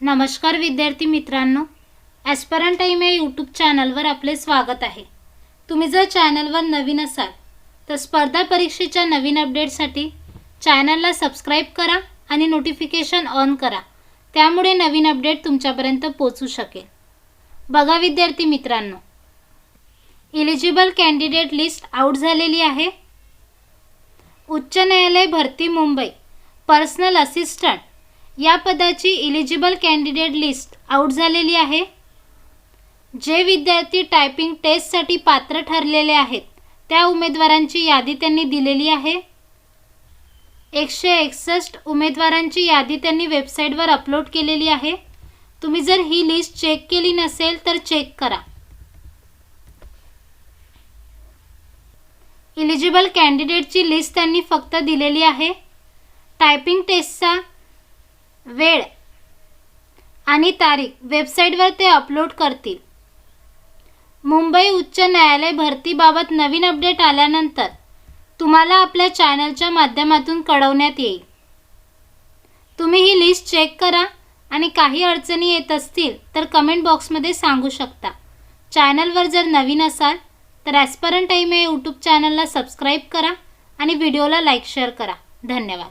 नमस्कार विद्यार्थी मित्रांनो ॲस्परंट टाईम या यूट्यूब चॅनलवर आपले स्वागत आहे. तुम्ही जर चॅनलवर नवीन असाल तर स्पर्धा परीक्षेच्या नवीन अपडेटसाठी चॅनलला सबस्क्राईब करा आणि नोटिफिकेशन ऑन करा. त्यामुळे नवीन अपडेट तुमच्यापर्यंत पोचू शकेल. बघा विद्यार्थी मित्रांनो इलिजिबल कॅन्डिडेट लिस्ट आऊट झालेली आहे. उच्च न्यायालय भरती मुंबई पर्सनल असिस्टंट या पदाची इलिजिबल कॅन्डिडेट लिस्ट आऊट झालेली आहे. जे विद्यार्थी टायपिंग टेस्टसाठी पात्र ठरलेले आहेत त्या उमेदवारांची यादी त्यांनी दिलेली आहे. एकशे एकसष्ट उमेदवारांची यादी त्यांनी वेबसाईटवर अपलोड केलेली आहे. तुम्ही जर ही लिस्ट चेक केली नसेल तर चेक करा. इलिजिबल कॅन्डिडेटची लिस्ट त्यांनी फक्त दिलेली आहे. टायपिंग टेस्टचा वेळ आणि तारीख. वेबसाईटवर ते अपलोड करतील. मुंबई उच्च न्यायालय भरतीबाबत नवीन अपडेट आल्यानंतर तुम्हाला आपल्या चॅनलच्या माध्यमातून कळवण्यात येईल. तुम्ही ही लिस्ट चेक करा आणि काही अडचणी येत असतील तर कमेंट बॉक्समध्ये सांगू शकता. चॅनलवर जर नवीन असाल तर ॲस्परंट टाईम या यूट्यूब चॅनलला सबस्क्राईब करा आणि व्हिडिओला लाईक शेअर करा. धन्यवाद.